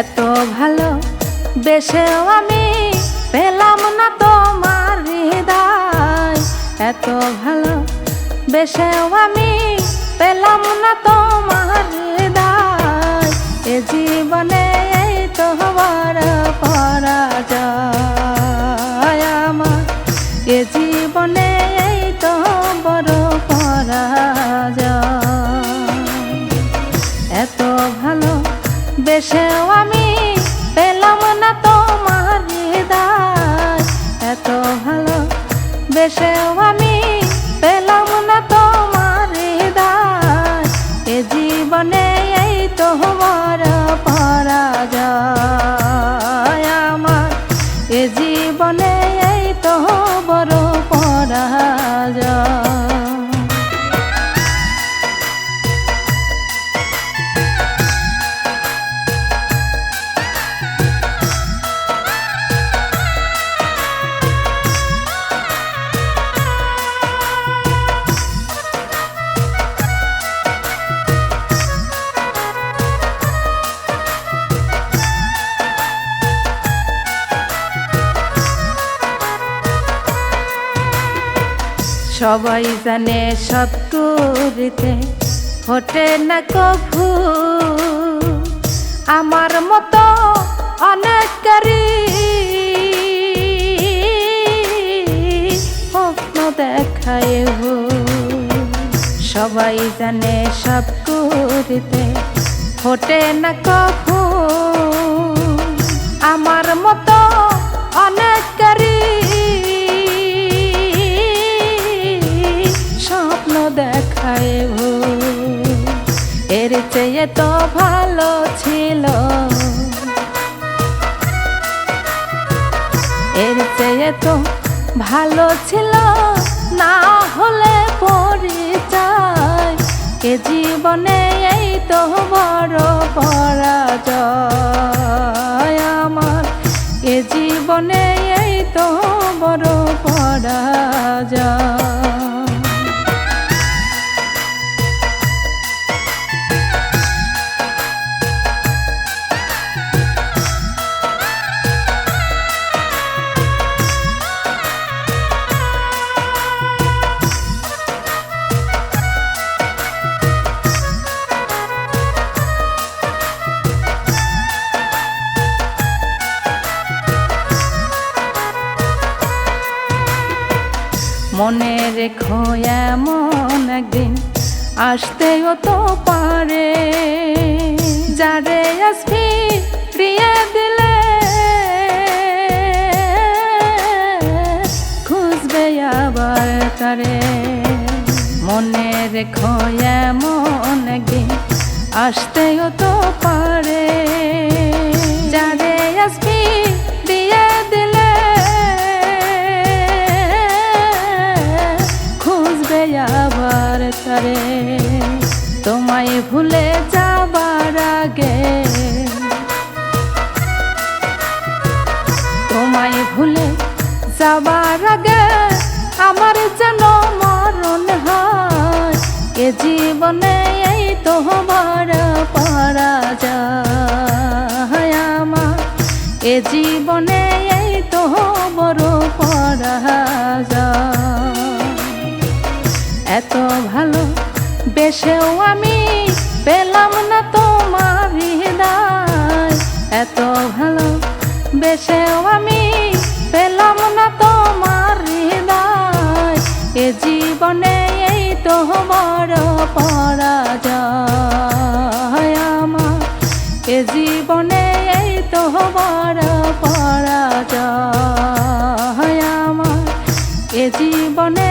এত ভালো বেশেও আমি পেলাম না তোমার হৃদয়। এত ভালো বেশেও আমি পেলাম না তোমার হৃদয়। এ জীবনে এই তো হবার পরাজয় আমার। এ জীবনে এই তো বড় পরাজয়। এই পারা বড় সবাই জানে সব করিতে ফোটে না কভু, আমার মতো অনেকেরই। স্বপ্ন দেখায়। সবাই জানে সব করিতে ফোটে না কভু, আমার মতো এর চেয়ে তো ভালো ছিল। এর চেয়ে তো ভালো ছিল না হলে পরিচয়। এ জীবনে এই তো বড় পরাজয় আমার। এ জীবনে এই তো বড় পরাজয়। মনে রেখো এমন একদিন আসতেও তো পারে। যারে আসবি প্রিয়া দিলে, খুঁজবে আবার তারে মনে রেখো এমন একদিন আসতেও তো পারে। আবার তারে, তোমায় ভুলে যাবার আগে। তোমায় ভুলে যাবার আগে আমার যেন মরণ হয়, এ জীবনে এই তো বড় পরাজয় আমার। এ জীবনে এই তো বড় পরাজয় এত ভালো, বেশেও আমি পেলাম না তোমার হৃদয়। এত ভালো, বেশেও আমি পেলাম না তোমার হৃদয়। এ জীবনে এই তো বড় পরাজয় আমার। এ জীবনে এই তো বড় পরাজয় আমার। এ জীবনে